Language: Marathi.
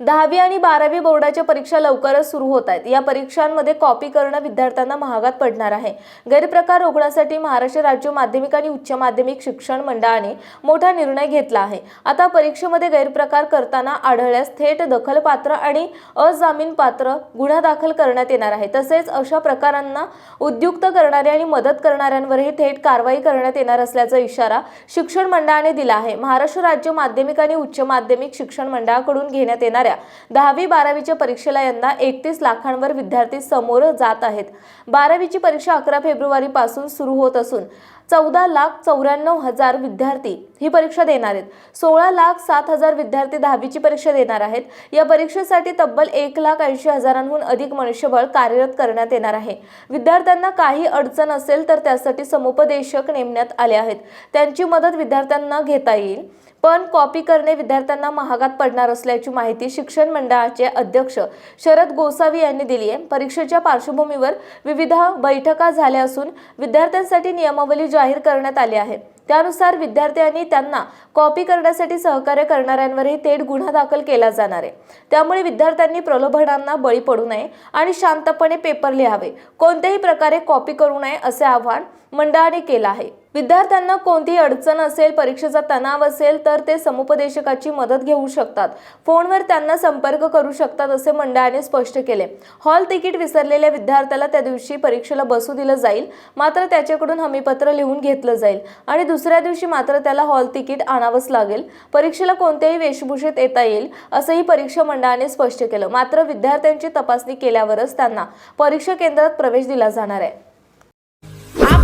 दहावी आणि बारावी बोर्डाच्या परीक्षा लवकरच सुरू होत आहेत. या परीक्षांमध्ये कॉपी करणं विद्यार्थ्यांना महागात पडणार आहे. गैरप्रकार रोखण्यासाठी महाराष्ट्र राज्य माध्यमिक आणि उच्च माध्यमिक शिक्षण मंडळाने मोठा निर्णय घेतला आहे. आता परीक्षेमध्ये गैरप्रकार करताना आढळल्यास थेट दखलपात्र आणि अजामीनपात्र गुन्हा दाखल करण्यात येणार आहे. तसेच अशा प्रकारांना उद्युक्त करणारे आणि मदत करणाऱ्यांवरही थेट कारवाई करण्यात येणार असल्याचा इशारा शिक्षण मंडळाने दिला आहे. महाराष्ट्र राज्य माध्यमिक आणि उच्च माध्यमिक शिक्षण मंडळाकडून घेण्यात येणार येणाऱ्या दहावी बारावीच्या परीक्षेला यंदा एकतीस लाखांवर विद्यार्थी समोर जात आहेत. बारावीची परीक्षा अकरा फेब्रुवारी पासून सुरू होत असून चौदा लाख चौऱ्याण्णव हजार विद्यार्थी ही परीक्षा देणार आहेत. सोळा लाख सात हजार विद्यार्थी दहावीची परीक्षा देणार आहेत. या परीक्षेसाठी तब्बल एक लाख ऐंशी हजारांहून अधिक मनुष्यबळ कार्यरत करण्यात येणार आहे. विद्यार्थ्यांना काही अडचण असेल तर त्यासाठी समुपदेशक नेमण्यात आले आहेत. त्यांची मदत विद्यार्थ्यांना घेता येईल. पण कॉपी करणे विद्यार्थ्यांना महागात पडणार असल्याची माहिती शिक्षण मंडळाचे अध्यक्ष शरद गोसावी यांनी दिली आहे. परीक्षेच्या पार्श्वभूमीवर विविध बैठका झाल्या असून विद्यार्थ्यांसाठी नियमावली जाहीर करण्यात आली आहे. त्यानुसार विद्यार्थ्यांनी त्यांना कॉपी करण्यासाठी सहकार्य करणाऱ्यांवरही थेट गुन्हा दाखल केला जाणार आहे. त्यामुळे विद्यार्थ्यांनी प्रलोभनांना बळी पडू नये आणि शांतपणे पेपर लिहावे. कोणत्याही प्रकारे कॉपी करू नये असे आवाहन मंडळाने केलं आहे. विद्यार्थ्यांना कोणतीही अडचण असेल परीक्षेचा तणाव असेल तर ते समुपदेशकाची मदत घेऊ शकतात. फोनवर त्यांना संपर्क करू शकतात असे मंडळाने स्पष्ट केले. हॉल तिकीट विसरलेल्या विद्यार्थ्याला त्या दिवशी परीक्षेला बसू दिलं जाईल. मात्र त्याच्याकडून हमीपत्र लिहून घेतलं जाईल. आणि दुसऱ्या दिवशी मात्र त्याला हॉल तिकीट आणावंच लागेल. परीक्षेला कोणत्याही वेशभूषेत येता येईल असंही परीक्षा मंडळाने स्पष्ट केलं. मात्र विद्यार्थ्यांची तपासणी केल्यावरच त्यांना परीक्षा केंद्रात प्रवेश दिला जाणार आहे.